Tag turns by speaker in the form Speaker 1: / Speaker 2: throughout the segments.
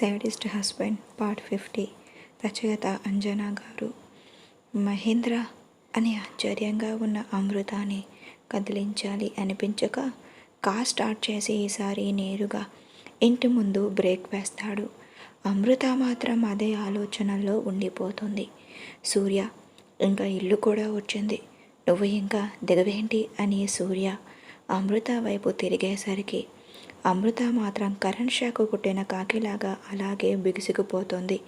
Speaker 1: Saddest husband part fifty. రచయిత అంజనా గారు మహేంద్ర అని ఆశ్చర్యంగా ఉన్న అమృతాన్ని కదిలించాలి అనిపించక కార్ స్టార్ట్ చేసి ఈసారి నేరుగా ఇంటి ముందు బ్రేక్ వేస్తాడు. అమృత మాత్రం అదే ఆలోచనల్లో ఉండిపోతుంది. సూర్య ఇంకా ఇల్లు కూడా వచ్చింది. నువ్వు ఇంకా దిగవేంటి? అని సూర్య అమృత వైపు తిరిగేసరికి అమృత మాత్రం కరెంట్ షాక్ కుట్టిన కాకిలాగా అలాగే బిగుసుకుపోతుంది.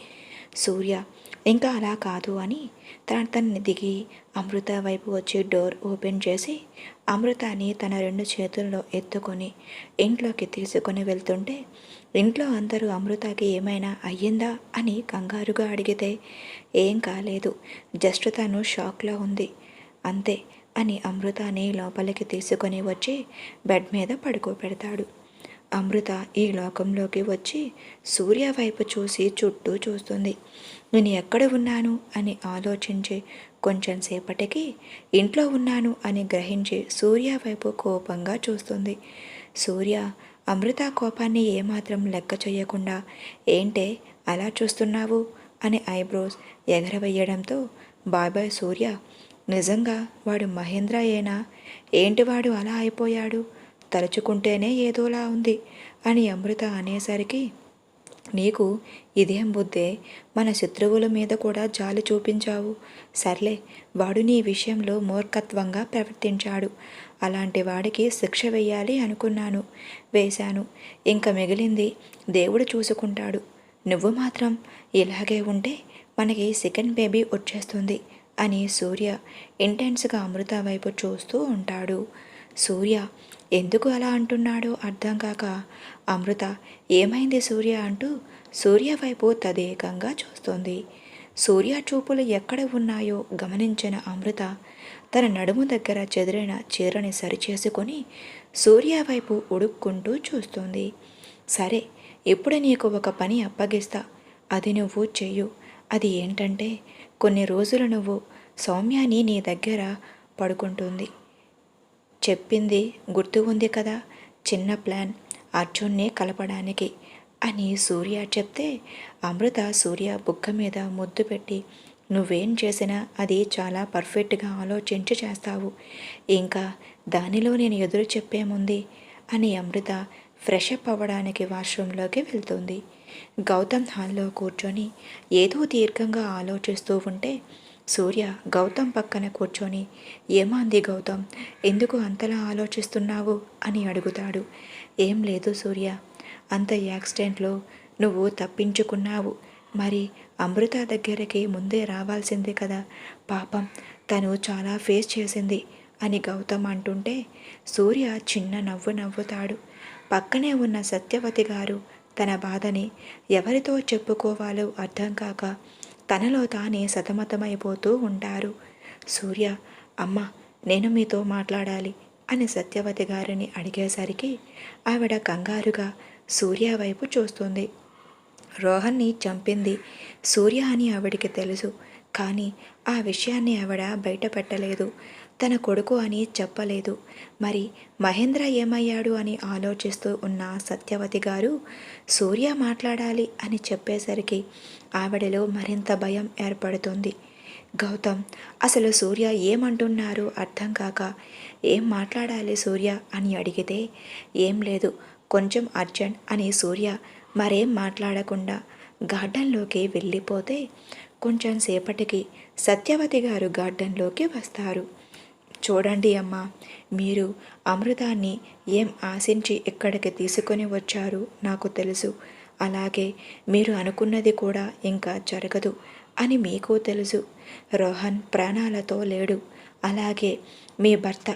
Speaker 1: సూర్య ఇంకా అలా కాదు అని తన తనని దిగి అమృత వైపు వచ్చి డోర్ ఓపెన్ చేసి అమృతాన్ని తన రెండు చేతుల్లో ఎత్తుకొని ఇంట్లోకి తీసుకొని వెళ్తుంటే ఇంట్లో అందరూ అమృతకి ఏమైనా అయ్యిందా అని కంగారుగా అడిగితే ఏం కాలేదు జస్ట్ తను షాక్లో ఉంది అంతే అని అమృతాన్ని లోపలికి తీసుకొని వచ్చి బెడ్ మీద పడుకోబెడతాడు. అమృత ఈ లోకంలోకి వచ్చి సూర్య వైపు చూసి చుట్టూ చూస్తుంది. నేను ఎక్కడ ఉన్నాను? అని ఆలోచించి కొంచెం సేపటికి ఇంట్లో ఉన్నాను అని గ్రహించి సూర్య వైపు కోపంగా చూస్తుంది. సూర్య అమృత కోపాన్ని ఏమాత్రం లెక్క చేయకుండా ఏంటే అలా చూస్తున్నావు? అని ఐబ్రోస్ ఎగరవేయడంతో బాబాయ్ సూర్య నిజంగా వాడు మహేంద్ర ఏనా? ఏంటి వాడు అలా అయిపోయాడు? తలుచుకుంటేనే ఏదోలా ఉంది అని అమృత అనేసరికి నీకు ఇదేం బుద్ధే? మన శత్రువుల మీద కూడా జాలి చూపించావు. సర్లే వాడు నీ విషయంలో మూర్ఖత్వంగా ప్రవర్తించాడు. అలాంటి వాడికి శిక్ష వెయ్యాలి అనుకున్నాను. వేశాను. ఇంక మిగిలింది దేవుడు చూసుకుంటాడు. నువ్వు మాత్రం ఇలాగే ఉంటే మనకి సెకండ్ బేబీ వచ్చేస్తుంది అని సూర్య ఇంటెన్స్గా అమృత వైపు చూస్తూ ఉంటాడు. సూర్య ఎందుకు అలా అంటున్నాడో అర్థం కాక అమృత ఏమైంది సూర్య? అంటూ సూర్య వైపు తదేకంగా చూస్తోంది. సూర్య చూపులు ఎక్కడ ఉన్నాయో గమనించిన అమృత తన నడుము దగ్గర చెదిరిన చీరని సరిచేసుకొని సూర్య వైపు ఉడుక్కుంటూ చూస్తుంది. సరే ఇప్పుడు నీకు ఒక పని అప్పగిస్తా. అది నువ్వు చెయ్యు. అది ఏంటంటే కొన్ని రోజులు నువ్వు సౌమ్యాని నీ దగ్గర పడుకుంటుంది. చెప్పింది గుర్తు ఉంది కదా? చిన్న ప్లాన్. అర్జున్ని కలపడానికి. అని సూర్య చెప్తే అమృత సూర్య బుక్క మీద ముద్దు పెట్టి నువ్వేం చేసినా అది చాలా పర్ఫెక్ట్గా ఆలోచించి చేస్తావు. ఇంకా దానిలో నేను ఎదురు చెప్పేముంది అని అమృత ఫ్రెష్ అప్ అవ్వడానికి వాష్రూమ్లోకి వెళ్తుంది. గౌతమ్ హాల్లో కూర్చొని ఏదో దీర్ఘంగా ఆలోచిస్తూ ఉంటే సూర్య గౌతమ్ పక్కన కూర్చొని ఏమాంది గౌతమ్ ఎందుకు అంతలా ఆలోచిస్తున్నావు? అని అడుగుతాడు. ఏం లేదు సూర్య అంత యాక్సిడెంట్లో నువ్వు తప్పించుకున్నావు. మరి అమృత దగ్గరికి ముందే రావాల్సిందే కదా. పాపం తను చాలా ఫేస్ చేసింది అని గౌతమ్ అంటుంటే సూర్య చిన్న నవ్వు నవ్వుతాడు. పక్కనే ఉన్న సత్యవతి గారు తన బాధని ఎవరితో చెప్పుకోవాలో అర్థం కాక తనలో తానే సతమతమైపోతూ ఉంటారు. సూర్య అమ్మ నేను మీతో మాట్లాడాలి అని సత్యవతి గారిని అడిగేసరికి ఆవిడ కంగారుగా సూర్య వైపు చూస్తుంది. రోహన్ని చంపింది సూర్య అని ఆవిడికి తెలుసు కానీ ఆ విషయాన్ని ఆవిడ బయటపెట్టలేదు. తన కొడుకు అని చెప్పలేదు. మరి మహేంద్ర ఏమయ్యాడు అని ఆలోచిస్తూ ఉన్న సత్యవతి గారు సూర్య మాట్లాడాలి అని చెప్పేసరికి ఆవిడలో మరింత భయం ఏర్పడుతుంది. గౌతమ్ అసలు సూర్య ఏమంటున్నారు అర్థం కాక ఏం మాట్లాడాలి సూర్య? అని అడిగితే ఏం లేదు కొంచెం అర్జెంట్ అని సూర్య మరేం మాట్లాడకుండా గార్డెన్లోకి వెళ్ళిపోతే కొంచెం సేపటికి సత్యవతి గారు గార్డెన్లోకి వస్తారు. చూడండి అమ్మా మీరు అమృతాన్ని ఏం ఆశించి ఇక్కడికి తీసుకొని వచ్చారు నాకు తెలుసు. అలాగే మీరు అనుకున్నది కూడా ఇంకా జరగదు అని మీకు తెలుసు. రోహన్ ప్రాణాలతో లేడు. అలాగే మీ భర్త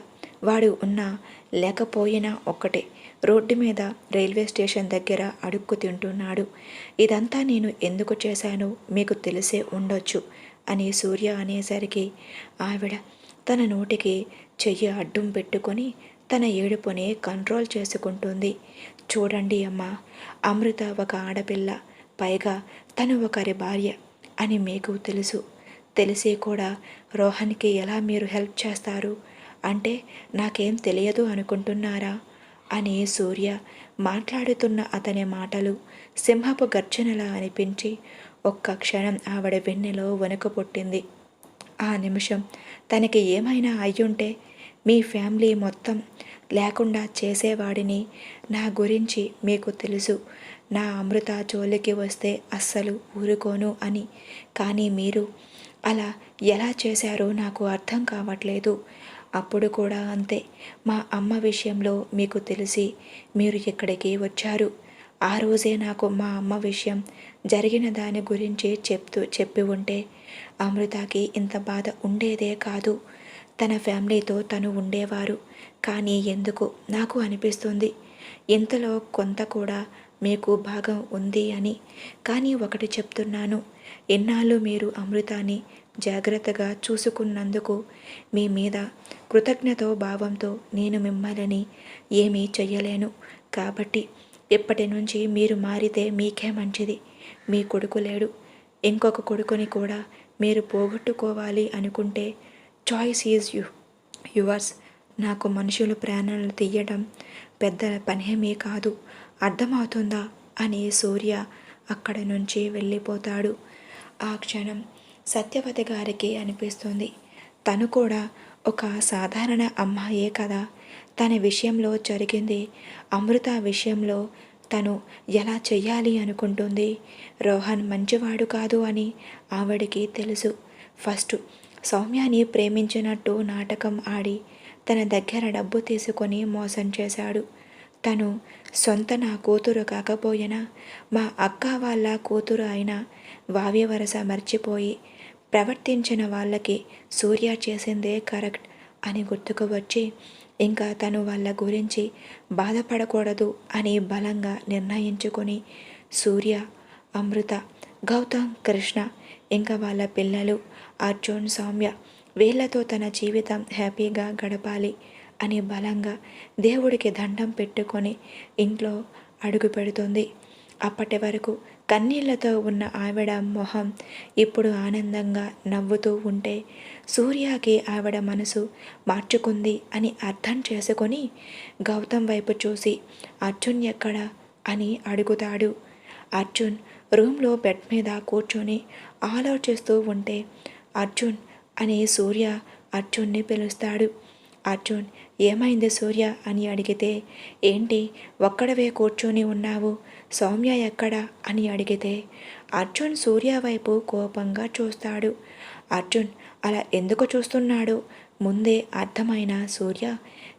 Speaker 1: వాడు ఉన్నా లేకపోయినా ఒక్కటే. రోడ్డు మీద రైల్వే స్టేషన్ దగ్గర అడుక్కు తింటున్నాడు. ఇదంతా నేను ఎందుకు చేశానో మీకు తెలిసే ఉండొచ్చు అని సూర్య అనేసరికి ఆవిడ తన నోటికి చెయ్యి అడ్డం పెట్టుకొని తన ఏడుపుని కంట్రోల్ చేసుకుంటుంది. చూడండి అమ్మా అమృత ఒక ఆడపిల్ల పైగా తను ఒకరి భార్య అని మీకు తెలుసు. తెలిసి కూడా రోహన్కి ఎలా మీరు హెల్ప్ చేస్తారు? అంటే నాకేం తెలియదు అనుకుంటున్నారా? అని సూర్య మాట్లాడుతున్న అతని మాటలు సింహపు గర్జనలా అనిపించి ఒక్క క్షణం ఆవిడ వెన్నెలో వణుకు పుట్టింది. ఆ నిమిషం. తనకి ఏమైనా అయ్యుంటే మీ ఫ్యామిలీ మొత్తం లేకుండా చేసేవాడిని. నా గురించి మీకు తెలుసు. నా అమృత జోలికి వస్తే అస్సలు ఊరుకోను అని. కానీ మీరు అలా ఎలా చేశారో నాకు అర్థం కావట్లేదు. అప్పుడు కూడా అంతే. మా అమ్మ విషయంలో మీకు తెలిసి మీరు ఇక్కడికి వచ్చారు. ఆ రోజే నాకు మా అమ్మ విషయం జరిగిన దాని గురించి చెప్తూ చెప్పి ఉంటే అమృతకి ఇంత బాధ ఉండేదే కాదు. తన ఫ్యామిలీతో తను ఉండేవారు. కానీ ఎందుకు? నాకు అనిపిస్తుంది ఇంతలో కొంత కూడా మీకు భాగం ఉంది అని. కానీ ఒకటి చెప్తున్నాను ఎన్నాళ్ళు మీరు అమృతాన్ని జాగ్రత్తగా చూసుకున్నందుకు మీ మీద కృతజ్ఞతో భావంతో నేను మిమ్మల్ని ఏమీ చెయ్యలేను. కాబట్టి ఇప్పటి నుంచి మీరు మారితే మీకే మంచిది. మీ కొడుకు లేడు. ఇంకొక కొడుకుని కూడా మీరు పోగొట్టుకోవాలి అనుకుంటే చాయిస్ ఈజ్ యు యువర్స్ నాకు మనుషులు ప్రాణాలు తీయడం పెద్ద పనేమీ కాదు. అర్థమవుతుందా? అని సూర్య అక్కడ నుంచి వెళ్ళిపోతాడు. ఆ క్షణం సత్యవతి గారికి అనిపిస్తుంది. తను కూడా ఒక సాధారణ అమ్మాయే కదా. తన విషయంలో జరిగింది. అమృత విషయంలో తను ఎలా చెయ్యాలి అనుకుంటుంది? రోహన్ మంచివాడు కాదు అని ఆవిడికి తెలుసు. ఫస్ట్ సౌమ్యాని ప్రేమించినట్టు నాటకం ఆడి తన దగ్గర డబ్బు తీసుకొని మోసం చేశాడు. తను సొంత నా కూతురు కాకపోయినా మా అక్క వాళ్ళ కూతురు అయిన వావ్య వరస మర్చిపోయి ప్రవర్తించిన వాళ్ళకి సూర్య చేసిందే కరెక్ట్ అని గుర్తుకు వచ్చి ఇంకా తను వాళ్ళ గురించి బాధపడకూడదు అని బలంగా నిర్ణయించుకొని సూర్య అమృత గౌతమ్ కృష్ణ ఇంకా వాళ్ళ పిల్లలు అర్జున్ సౌమ్య వీళ్ళతో తన జీవితం హ్యాపీగా గడపాలి అని బలంగా దేవుడికి దండం పెట్టుకొని ఇంట్లో అడుగు పెడుతుంది. అప్పటి వరకు కన్నీళ్ళతో ఉన్న ఆవిడ మొహం ఇప్పుడు ఆనందంగా నవ్వుతూ ఉంటే సూర్యకి ఆవిడ మనసు మార్చుకుంది అని అర్థం చేసుకొని గౌతమ్ వైపు చూసి అర్జున్ ఎక్కడ? అని అడుగుతాడు. అర్జున్ రూమ్లో బెడ్ మీద కూర్చొని ఆలోచిస్తూ ఉంటే అర్జున్ అని సూర్య అర్జున్ని పిలుస్తాడు. అర్జున్ ఏమైంది సూర్య? అని అడిగితే ఏంటి ఒక్కడవే కూర్చొని ఉన్నావు? సౌమ్య ఎక్కడా? అని అడిగితే అర్జున్ సూర్య వైపు కోపంగా చూస్తాడు. అర్జున్ అలా ఎందుకు చూస్తున్నాడు? ముందే అర్థమైన సూర్య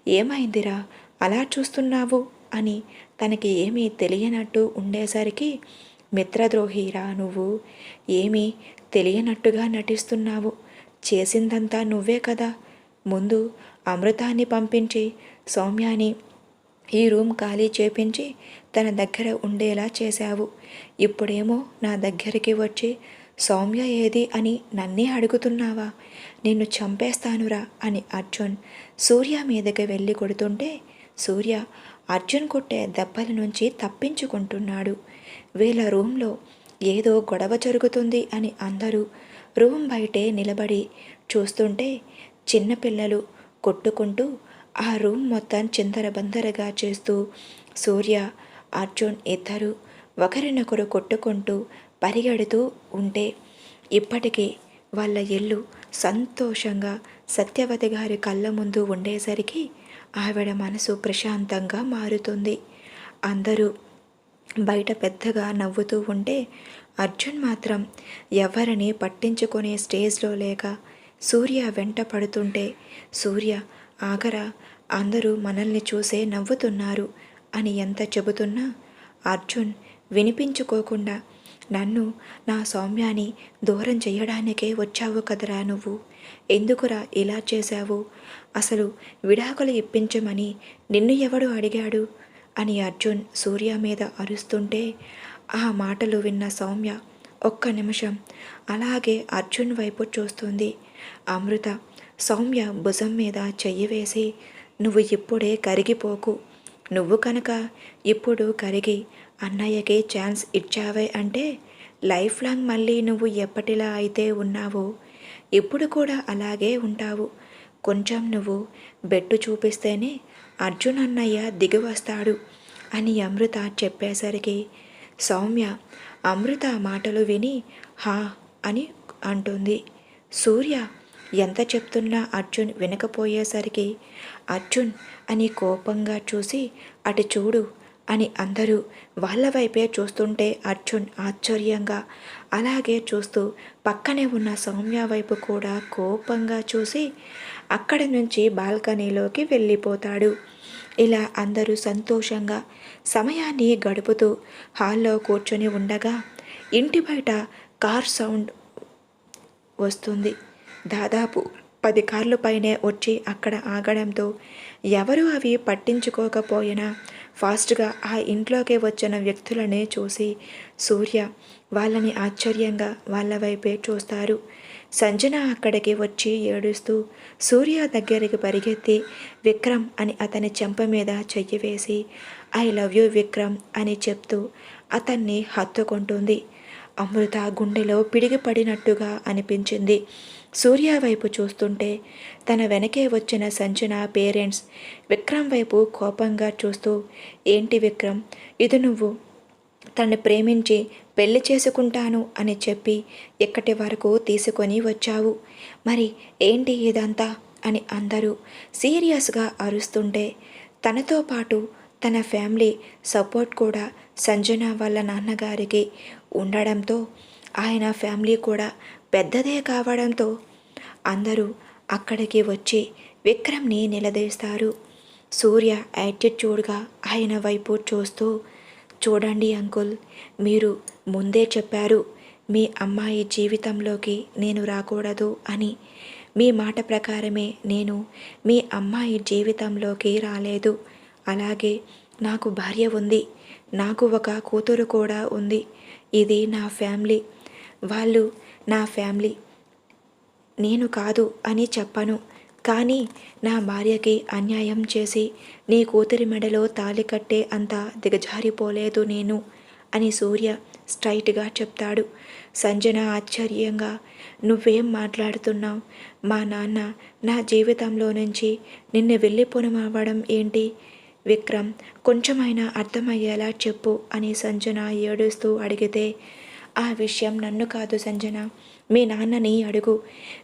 Speaker 1: ఏమైందిరా? అలా చూస్తున్నావు? అని తనకి ఏమీ తెలియనట్టు ఉండేసరికి మిత్రద్రోహిరా నువ్వు? ఏమీ తెలియనట్టుగా నటిస్తున్నావు? చేసిందంతా నువ్వే కదా? ముందు అమృతాన్ని పంపించి సౌమ్యాని ఈ రూమ్ ఖాళీ చేపించి తన దగ్గర ఉండేలా చేశావు. ఇప్పుడేమో నా దగ్గరికి వచ్చి సౌమ్య ఏది అని నన్నే అడుగుతున్నావా? నిన్ను చంపేస్తానురా అని అర్జున్ సూర్య మీదకి వెళ్ళి కొడుతుంటే సూర్య అర్జున్ కొట్టే దెబ్బల నుంచి తప్పించుకుంటున్నాడు. వీళ్ళ రూమ్లో ఏదో గొడవ జరుగుతుంది అని అందరూ రూమ్ బయటే నిలబడి చూస్తుంటే చిన్నపిల్లలు కొట్టుకుంటూ ఆ రూమ్ మొత్తం చిందరబందరగా చేస్తూ సూర్య అర్జున్ ఇద్దరు ఒకరినొకరు కొట్టుకుంటూ పరిగెడుతూ ఉంటే ఇప్పటికీ వాళ్ళ ఇల్లు సంతోషంగా సత్యవతి గారి కళ్ళ ముందు ఉండేసరికి ఆవిడ మనసు ప్రశాంతంగా మారుతుంది. అందరూ బయట పెద్దగా నవ్వుతూ ఉంటే అర్జున్ మాత్రం ఎవరిని పట్టించుకునే స్టేజ్లో లేక సూర్య వెంట పడుతుంటే సూర్య ఆఖరా అందరూ మనల్ని చూసే నవ్వుతున్నారు అని ఎంత చెబుతున్నా అర్జున్ వినిపించుకోకుండా నన్ను నా సౌమ్యాన్ని దూరం చేయడానికే వచ్చావు కదరా నువ్వు? ఎందుకురా ఇలా చేశావు? అసలు విడాకులు ఇప్పించమని నిన్ను ఎవడు అడిగాడు? అని అర్జున్ సూర్య మీద అరుస్తుంటే ఆ మాటలు విన్న సౌమ్య ఒక్క నిమిషం అలాగే అర్జున్ వైపు చూస్తుంది. అమృత సౌమ్య భుజం మీద చెయ్యి వేసి నువ్వు ఇప్పుడే కరిగిపోకు. నువ్వు కనుక ఇప్పుడు కరిగి అన్నయ్యకి ఛాన్స్ ఇచ్చావే అంటే లైఫ్ లాంగ్ మళ్ళీ నువ్వు ఎప్పటిలా అయితే ఉన్నావో ఇప్పుడు కూడా అలాగే ఉంటావు. కొంచెం నువ్వు బెట్టు చూపిస్తేనే అర్జున్ అన్నయ్య దిగి వస్తాడు అని అమృత చెప్పేసరికి సౌమ్య అమృత మాటలు విని హా అని అంటుంది. సూర్య ఎంత చెప్తున్నా అర్జున్ వినకపోయేసరికి అర్జున్ అని కోపంగా చూసి అటు చూడు అని అందరూ వాళ్ళ వైపే చూస్తుంటే అర్జున్ ఆశ్చర్యంగా అలాగే చూస్తూ పక్కనే ఉన్న సౌమ్య వైపు కూడా కోపంగా చూసి అక్కడి నుంచి బాల్కనీలోకి వెళ్ళిపోతాడు. ఇలా అందరూ సంతోషంగా సమయాన్ని గడుపుతూ హాల్లో కూర్చొని ఉండగా ఇంటి బయట కార్ సౌండ్ వస్తుంది. దాదాపు పది కార్లు పైనే వచ్చి అక్కడ ఆగడంతో ఎవరు అవి పట్టించుకోకపోయినా ఫాస్ట్గా ఆ ఇంట్లోకి వచ్చిన వ్యక్తులని చూసి సూర్య వాళ్ళని ఆశ్చర్యంగా వాళ్ళ వైపే చూస్తారు. సంజన అక్కడికి వచ్చి ఏడుస్తూ సూర్య దగ్గరికి పరిగెత్తి విక్రమ్ అని అతని చెంప మీద చెయ్యి వేసి ఐ లవ్ యూ విక్రమ్ అని చెప్తూ అతన్ని హత్తుకుంటుంది. అమృత గుండెలో పిడిగిపడినట్టుగా అనిపించింది. సూర్య వైపు చూస్తుంటే తన వెనకే వచ్చిన సంజన పేరెంట్స్ విక్రమ్ వైపు కోపంగా చూస్తూ ఏంటి విక్రమ్? ఇది నువ్వు? తను ప్రేమించి పెళ్ళి చేసుకుంటాను అని చెప్పి ఇక్కటి వరకు తీసుకొని వచ్చావు. మరి ఏంటి ఇదంతా అని అందరూ సీరియస్గా అరుస్తుంటే తనతో పాటు తన ఫ్యామిలీ సపోర్ట్ కూడా సంజన వాళ్ళ నాన్నగారికి ఉండడంతో ఆయన ఫ్యామిలీ కూడా పెద్దదే కావడంతో అందరూ అక్కడికి వచ్చి విక్రమ్ని నిలదీస్తారు. సూర్య యాటిట్యూడ్గా ఆయన వైపు చూస్తూ చూడండి అంకుల్ మీరు ముందే చెప్పారు మీ అమ్మాయి జీవితంలోకి నేను రాకూడదు అని. మీ మాట ప్రకారమే నేను మీ అమ్మాయి జీవితంలోకి రాలేదు. అలాగే నాకు భార్య ఉంది నాకు ఒక కూతురు కూడా ఉంది. ఇది నా ఫ్యామిలీ. వాళ్ళు నా ఫ్యామిలీ. నేను కాదు అని చెప్పను. కానీ నా భార్యకి అన్యాయం చేసి నీ కూతురి మెడలో తాళి కట్టే అంత దిగజారిపోలేదు నేను అని సూర్య స్ట్రైట్గా చెప్తాడు. సంజన ఆశ్చర్యంగా నువ్వేం మాట్లాడుతున్నావు? మా నాన్న నా జీవితంలో నుంచి నిన్ను వెళ్ళిపోనమవ్వడం ఏంటి? విక్రమ్ కొంచెమైనా అర్థమయ్యేలా చెప్పు అని సంజన ఏడుస్తూ అడిగితే ఆ విషయం నన్ను కాదు సంజన. మీ నాన్నని అడుగు.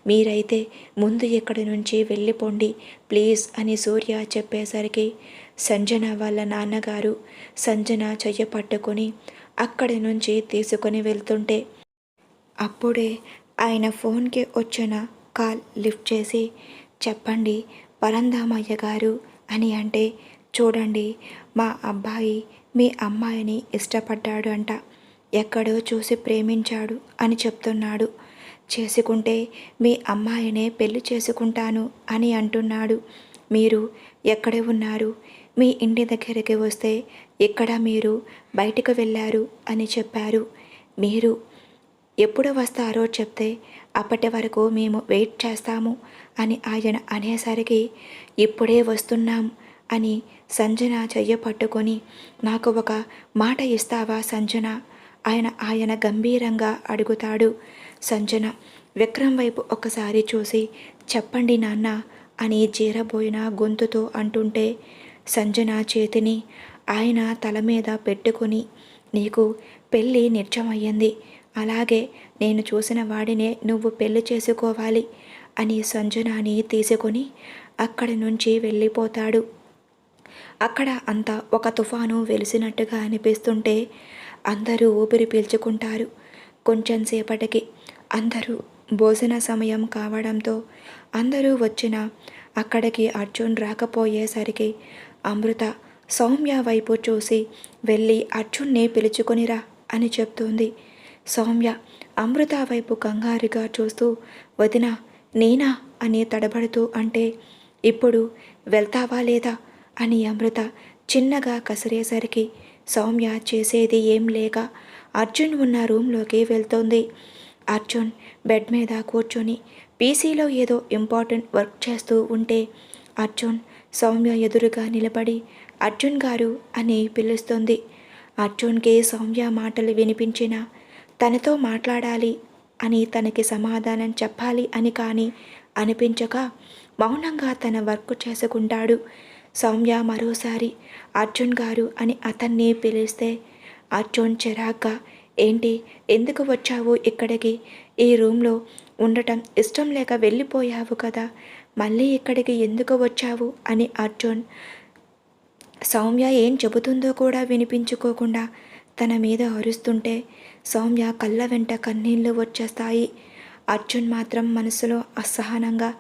Speaker 1: మీరైతే ముందు ఇక్కడి నుంచి వెళ్ళిపోండి ప్లీజ్ అని సూర్య చెప్పేసరికి సంజన వాళ్ళ నాన్నగారు సంజన చెయ్య పట్టుకొని అక్కడి నుంచి తీసుకొని వెళ్తుంటే అప్పుడే ఆయన ఫోన్కి వచ్చిన కాల్ లిఫ్ట్ చేసి చెప్పండి పరంధామయ్య గారు అని అంటే చూడండి మా అబ్బాయి మీ అమ్మాయిని ఇష్టపడ్డాడు అంట. ఎక్కడో చూసి ప్రేమించాడు అని చెప్తున్నాడు. చేసుకుంటే మీ అమ్మాయినే పెళ్ళి చేసుకుంటాను అని అంటున్నాడు. మీరు ఎక్కడ ఉన్నారు? మీ ఇంటి దగ్గరికి వస్తే ఇక్కడ మీరు బయటకు వెళ్ళారు అని చెప్పారు. మీరు ఎప్పుడు వస్తారో చెప్తే అప్పటి వరకు మేము వెయిట్ చేస్తాము అని ఆయన అనేసరికి ఇప్పుడే వస్తున్నాం అని సంజన చెయ్య పట్టుకొని నాకు ఒక మాట ఇస్తావా సంజన? ఆయన ఆయన గంభీరంగా అడుగుతాడు. సంజన విక్రమ్ వైపు ఒకసారి చూసి చెప్పండి నాన్న అని జీరబోయిన గొంతుతో అంటుంటే సంజన చేతిని ఆయన తల మీద పెట్టుకొని నీకు పెళ్ళి నిత్యమయ్యింది. అలాగే నేను చూసిన వాడినే నువ్వు పెళ్ళి చేసుకోవాలి అని సంజనాని తీసుకొని అక్కడి నుంచి వెళ్ళిపోతాడు. అక్కడ అంతా ఒక తుఫాను వెలిసినట్టుగా అనిపిస్తుంటే అందరూ ఊపిరి పీల్చుకుంటారు. కొంచెం సేపటికి అందరూ భోజన సమయం కావడంతో అందరూ వచ్చిన అక్కడికి అర్జున్ రాకపోయేసరికి అమృత సౌమ్య వైపు చూసి వెళ్ళి అర్జున్ని పిలుచుకొనిరా అని చెప్తుంది. సౌమ్య అమృత వైపు కంగారుగా చూస్తూ వదిన నేనా? అని తడబడుతూ అంటే ఇప్పుడు వెళ్తావా లేదా? అని అమృత చిన్నగా కసిరేసరికి సౌమ్య చేసేది ఏం లేక అర్జున్ ఉన్న రూంలోకి వెళ్తోంది. అర్జున్ బెడ్ మీద కూర్చొని పీసీలో ఏదో ఇంపార్టెంట్ వర్క్ చేస్తూ ఉంటే అర్జున్ సౌమ్య ఎదురుగా నిలబడి అర్జున్ గారు అని పిలుస్తుంది. అర్జున్కి సౌమ్య మాటలు వినిపించిన తనతో మాట్లాడాలి అని తనకి సమాధానం చెప్పాలి అని కానీ అనిపించక మౌనంగా తన వర్క్ చేసుకుంటాడు. సౌమ్య మరోసారి అర్జున్ గారు అని అతన్ని పిలిస్తే అర్జున్ చిరాగ్గా ఏంటి? ఎందుకు వచ్చావు ఇక్కడికి? ఈ రూమ్లో ఉండటం ఇష్టం లేక వెళ్ళిపోయావు కదా. మళ్ళీ ఇక్కడికి ఎందుకు వచ్చావు? అని అర్జున్. సౌమ్య ఏం చెబుతుందో కూడా వినిపించుకోకుండా తన మీద అరుస్తుంటే సౌమ్య కళ్ళ వెంట కన్నీళ్ళు వచ్చేస్తాయి. అర్జున్ మాత్రం మనసులో అసహనంగా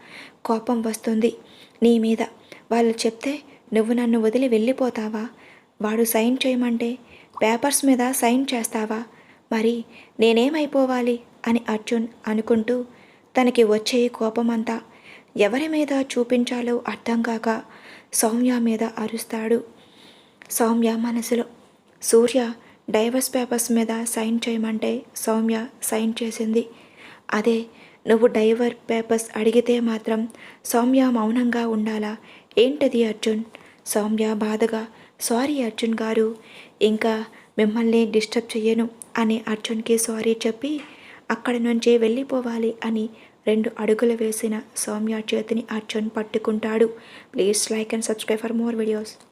Speaker 1: కోపం వస్తుంది. నీ మీద. వాళ్ళు చెప్తే నువ్వు నన్ను వదిలి వెళ్ళిపోతావా? వాడు సైన్ చేయమంటే పేపర్స్ మీద సైన్ చేస్తావా? మరి నేనేమైపోవాలి? అని అర్జున్ అనుకుంటూ తనకి వచ్చే కోపమంతా ఎవరి మీద చూపించాలో అర్థం కాక సౌమ్య మీద అరుస్తాడు. సౌమ్య మనసులో సూర్య డైవర్స్ పేపర్స్ మీద సైన్ చేయమంటే సౌమ్య సైన్ చేసింది. అదే నువ్వు డైవర్ పేపర్స్ అడిగితే మాత్రం సౌమ్య మౌనంగా ఉండాలా? ఏంటది అర్జున్? సౌమ్య బాధగా సారీ అర్జున్ గారు ఇంకా మిమ్మల్ని డిస్టర్బ్ చెయ్యను. అని అర్జున్కి సారీ చెప్పి అక్కడి నుంచి వెళ్ళిపోవాలి అని రెండు అడుగులు వేసిన సౌమ్య చేతిని అర్జున్ పట్టుకుంటాడు. Please like and subscribe for more videos.